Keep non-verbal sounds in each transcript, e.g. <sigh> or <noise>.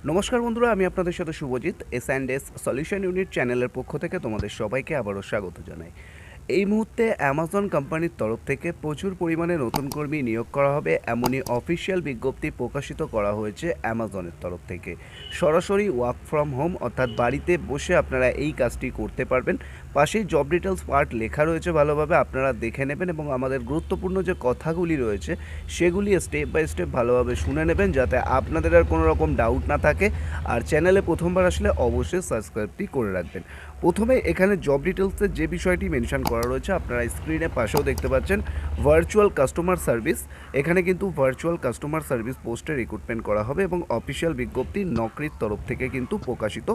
নমস্কার বন্ধুরা, আমি আপনাদের সাথে Subhajit S and S solution unit চ্যানেলের পক্ষ থেকে তোমাদের সবাইকে আবারও স্বাগত জানাই। এই মুহূর্তে অ্যামাজন কোম্পানির তরফ থেকে প্রচুর পরিমাণে নতুন কর্মী নিয়োগ করা হবে, এমনই অফিসিয়াল বিজ্ঞপ্তি প্রকাশিত করা হয়েছে অ্যামাজনের তরফ থেকে। সরাসরি ওয়ার্ক ফ্রম হোম অর্থাৎ বাড়িতে বসে আপনারা এই কাজটি করতে পারবেন। পাশেই জব ডিটেলস পার্ট লেখা রয়েছে ভালোভাবে, আপনারা দেখে নেবেন এবং আমাদের গুরুত্বপূর্ণ যে কথাগুলি রয়েছে, সেগুলি স্টেপ বাই স্টেপ ভালোভাবে শুনে নেবেন যাতে আপনাদের আর কোনো রকম ডাউট না থাকে। আর চ্যানেলে প্রথমবার আসলে অবশ্যই সাবস্ক্রাইবটি করে রাখবেন। প্রথমে এখানে জব ডিটেলসের যে বিষয়টি মেনশন করা রয়েছে। আপনারা স্ক্রিনে পাশেও দেখতে পাচ্ছেন ভার্চুয়াল কাস্টমার সার্ভিস এখানে কিন্তু ভার্চুয়াল কাস্টমার সার্ভিস পোস্টে রিক্রুটমেন্ট করা হবে এবং অফিসিয়াল বিজ্ঞপ্তি নকরির তরফ থেকে কিন্তু প্রকাশিত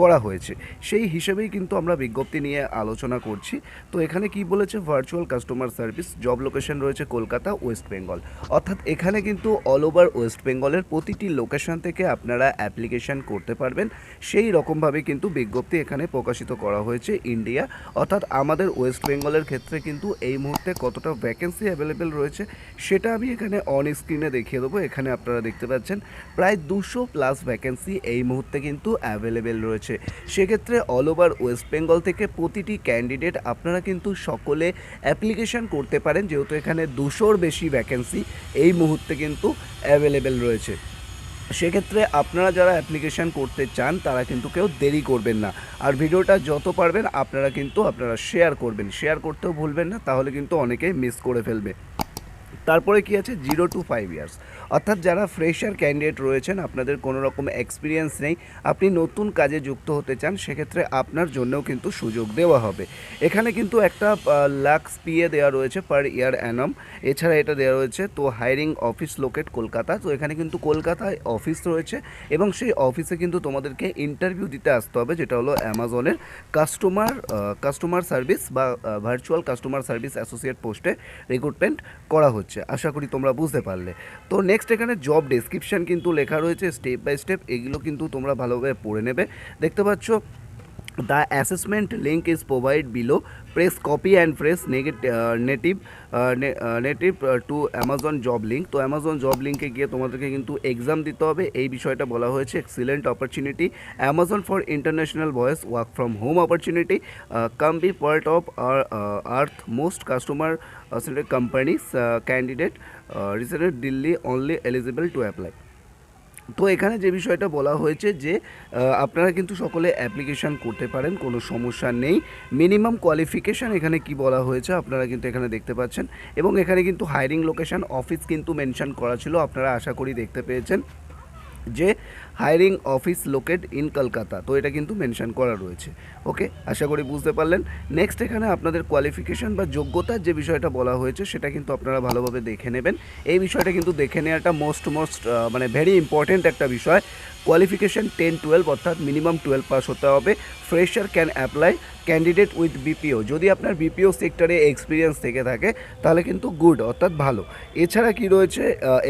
করা হয়েছে। সেই হিসেবেই কিন্তু আমরা বিজ্ঞপ্তি নিয়ে আলোচনা করছি। তো এখানে কি বলেছে? Virtual customer service job location রয়েছে কলকাতা ওয়েস্ট বেঙ্গল অর্থাৎ এখানে কিন্তু অল ওভার ওয়েস্ট বেঙ্গলের প্রতিটি লোকেশন থেকে আপনারা অ্যাপ্লিকেশন করতে পারবেন। সেই রকমভাবে কিন্তু বিজ্ঞপ্তি এখানে প্রকাশিত করা হয়েছে ইন্ডিয়া অর্থাৎ আমাদের ওয়েস্ট বেঙ্গলের ক্ষেত্রে কিন্তু এই মুহূর্তে কতটা ভ্যাকেন্সি অ্যাভেলেবেল রয়েছে, সেটা আমি এখানে অন স্ক্রিনে দেখিয়ে দেবো। এখানে আপনারা দেখতে পাচ্ছেন, প্রায় দুশো প্লাস ভ্যাকেন্সি এই মুহূর্তে কিন্তু অ্যাভেলেবেল রয়েছে। সেক্ষেত্রে অল ওভার ওয়েস্ট বেঙ্গল থেকে প্রতিটি ক্যান্ডিডেট আপনারা কিন্তু সকলে অ্যাপ্লিকেশন করতে পারেন, যেহেতু এখানে দুশোর বেশি ভ্যাকেন্সি এই মুহূর্তে কিন্তু অ্যাভেলেবেল রয়েছে। সেক্ষেত্রে আপনারা যারা অ্যাপ্লিকেশান করতে চান, তারা কিন্তু কেউ দেরি করবেন না। আর ভিডিওটা যত পারবেন, আপনারা কিন্তু আপনারা শেয়ার করবেন। শেয়ার করতেও ভুলবেন না, তাহলে কিন্তু অনেকেই মিস করে ফেলবে। তারপরে কি আছে? জিরো টু ফাইভ ইয়ার্স অর্থাৎ যারা ফ্রেশার ক্যান্ডিডেট রয়েছেন, আপনাদের কোনো রকম এক্সপিরিয়েন্স নেই, আপনি নতুন কাজে যুক্ত হতে চান, সেক্ষেত্রে আপনার জন্যও কিন্তু সুযোগ দেওয়া হবে। এখানে কিন্তু একটা লাক্স পিএ দেওয়া রয়েছে পার ইয়ার অ্যানম এছাড়া এটা দেওয়া রয়েছে, তো হায়ারিং অফিস লোকেট কলকাতা। তো এখানে কিন্তু কলকাতায় অফিস রয়েছে এবং সেই অফিসে কিন্তু তোমাদেরকে ইন্টারভিউ দিতে আসতে হবে, যেটা হলো অ্যামাজনের কাস্টমার কাস্টমার সার্ভিস বা ভার্চুয়াল কাস্টমার সার্ভিস অ্যাসোসিয়েট পোস্টে রিক্রুটমেন্ট করা হচ্ছে। আশা করি তোমরা বুঝতে পারলে। তো নেক্সট এখানে জব ডেসক্রিপশান কিন্তু লেখা রয়েছে স্টেপ বাই স্টেপ এগুলো কিন্তু তোমরা ভালোভাবে পড়ে নেবে। দেখতে পাচ্ছ the assessment link is provide below press copy and press native native to Amazon job link তো অ্যামাজন জব লিঙ্কে গিয়ে তোমাদেরকে কিন্তু এক্সাম দিতে হবে। এই বিষয়টা বলা হয়েছে। Excellent opportunity Amazon for international voice work from home opportunity come be part of our earth most customer companies candidate recent Delhi only eligible to apply তো এখানে যে বিষয়টা বলা হয়েছে যে আপনারা কিন্তু সকলে অ্যাপ্লিকেশান করতে পারেন, কোনো সমস্যা নেই। মিনিমাম কোয়ালিফিকেশান এখানে কি বলা হয়েছে আপনারা কিন্তু এখানে দেখতে পাচ্ছেন। এবং এখানে কিন্তু হায়ারিং লোকেশান অফিস কিন্তু মেনশান করা ছিল, আপনারা আশা করি দেখতে পেয়েছেন। যে hiring office locate in Kolkata তো এটা কিন্তু মেনশন করা রয়েছে। ওকে আশা করি বুঝতে পারলেন। নেক্সট এখানে আপনাদের কোয়ালিফিকেশন বা যোগ্যতার যে বিষয়টা বলা হয়েছে, সেটা কিন্তু আপনারা ভালোভাবে দেখে নেবেন। এই বিষয়টা কিন্তু দেখে নেওয়াটা মোস্ট মোস্ট মানে ভেরি ইম্পর্ট্যান্ট একটা বিষয়। কোয়ালিফিকেশন টেন টুয়েলভ অর্থাৎ মিনিমাম টুয়েলভ পাস হতে হবে। Fresher can apply candidate with BPO যদি আপনার বিপিও সেক্টরে এক্সপিরিয়েন্স থেকে থাকে, তাহলে কিন্তু গুড অর্থাৎ ভালো। এছাড়া কি রয়েছে?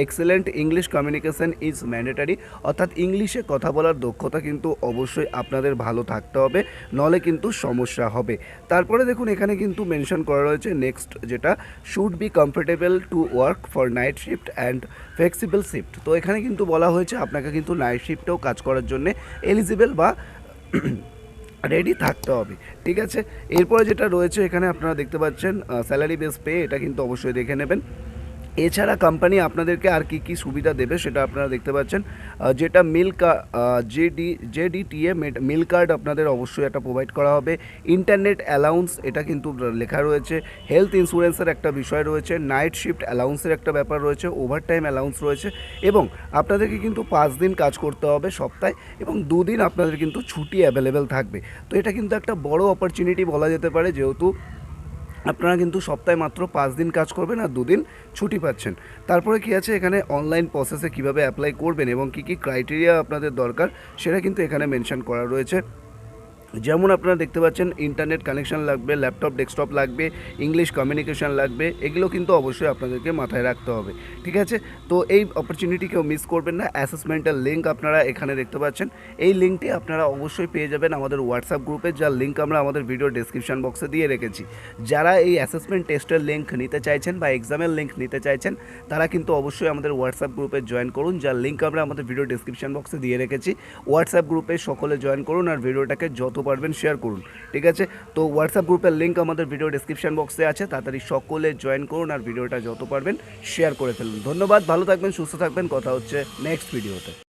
Excellent English communication is mandatory অর্থাৎ ইংলিশে কথা বলার দক্ষতা কিন্তু অবশ্যই আপনাদের ভালো থাকতে হবে, নলে কিন্তু সমস্যা হবে। তারপরে দেখুন, এখানে কিন্তু মেনশন করা রয়েছে নেক্সট যেটা, should be comfortable to work for night shift and flexible shift. তো এখানে কিন্তু বলা হয়েছে আপনাকে কিন্তু নাইট শিফটেও কাজ করার জন্য এলিজিবল বা <clears throat> রেডি থাকতে হবে, ঠিক আছে? এরপরে যেটা রয়েছে, এখানে আপনারা দেখতে পাচ্ছেন স্যালারি বেস পে, এটা কিন্তু অবশ্যই দেখে নেবেন। এছাড়া কোম্পানি আপনাদেরকে আর কি কি সুবিধা দেবে সেটা আপনারা দেখতে পাচ্ছেন। যেটা মিল জেডি জেডিটিএ মিল কার্ড আপনাদের অবশ্যই এটা প্রোভাইড করা হবে। ইন্টারনেট অ্যালাউন্স এটা কিন্তু লেখা রয়েছে। হেলথ ইন্স্যুরেন্সের একটা বিষয় রয়েছে। নাইট শিফট অ্যালাউন্সের একটা ব্যাপার রয়েছে। ওভারটাইম অ্যালাউন্স রয়েছে। এবং আপনাদেরকে কিন্তু পাঁচ দিন কাজ করতে হবে সপ্তাহে এবং দুদিন আপনাদের কিন্তু ছুটি অ্যাভেলেবেল থাকবে। তো এটা কিন্তু একটা বড় অপরচুনিটি বলা যেতে পারে যেহেতু আপনারা কিন্তু সপ্তাহে মাত্র পাঁচ দিন কাজ করবেন আর দুদিন ছুটি পাচ্ছেন। তারপরে কি আছে? এখানে অনলাইন প্রসেসে কীভাবে অ্যাপ্লাই করবেন এবং কি কি ক্রাইটেরিয়া আপনাদের দরকার সেটা কিন্তু এখানে মেনশন করা রয়েছে। যেমন আপনারা দেখতে পাচ্ছেন ইন্টারনেট কানেকশন লাগবে ল্যাপটপ ডেস্কটপ লাগবে ইংলিশ কমিউনিকেশন লাগবে, এগুলো কিন্তু অবশ্যই আপনাদেরকে মাথায় রাখতে হবে, ঠিক আছে? তো এই অপরচুনিটি কেউ মিস করবেন না অ্যাসেসমেন্টের লিঙ্ক আপনারা এখানে দেখতে পাচ্ছেন, এই লিঙ্কটি আপনারা অবশ্যই পেয়ে যাবেন আমাদের হোয়াটসঅ্যাপ গ্রুপে যার লিঙ্ক আমরা আমাদের ভিডিও ডেসক্রিপশন বক্সে দিয়ে রেখেছি, যারা এই অ্যাসেসমেন্ট টেস্টের লিঙ্ক নিতে চাইছেন বা এক্সামের লিঙ্ক নিতে চাইছেন, তারা কিন্তু অবশ্যই আমাদের হোয়াটসঅ্যাপ গ্রুপে জয়েন করুন, যার লিঙ্ক আমরা আমাদের ভিডিও ডেসক্রিপশন বক্সে দিয়ে রেখেছি হোয়াটসঅ্যাপ গ্রুপে সকলে জয়েন করুন আর ভিডিওটাকে যত পারবেন শেয়ার করুন, ঠিক আছে? তো হোয়াটসঅ্যাপ গ্রুপের লিঙ্ক আমাদের ভিডিও ডিসক্রিপশান বক্সে আছে, তাড়াতাড়ি সকলে জয়েন করুন আর ভিডিওটা যত পারবেন শেয়ার করে ফেলুন। ধন্যবাদ, ভালো থাকবেন, সুস্থ থাকবেন, কথা হচ্ছে নেক্সট ভিডিওতে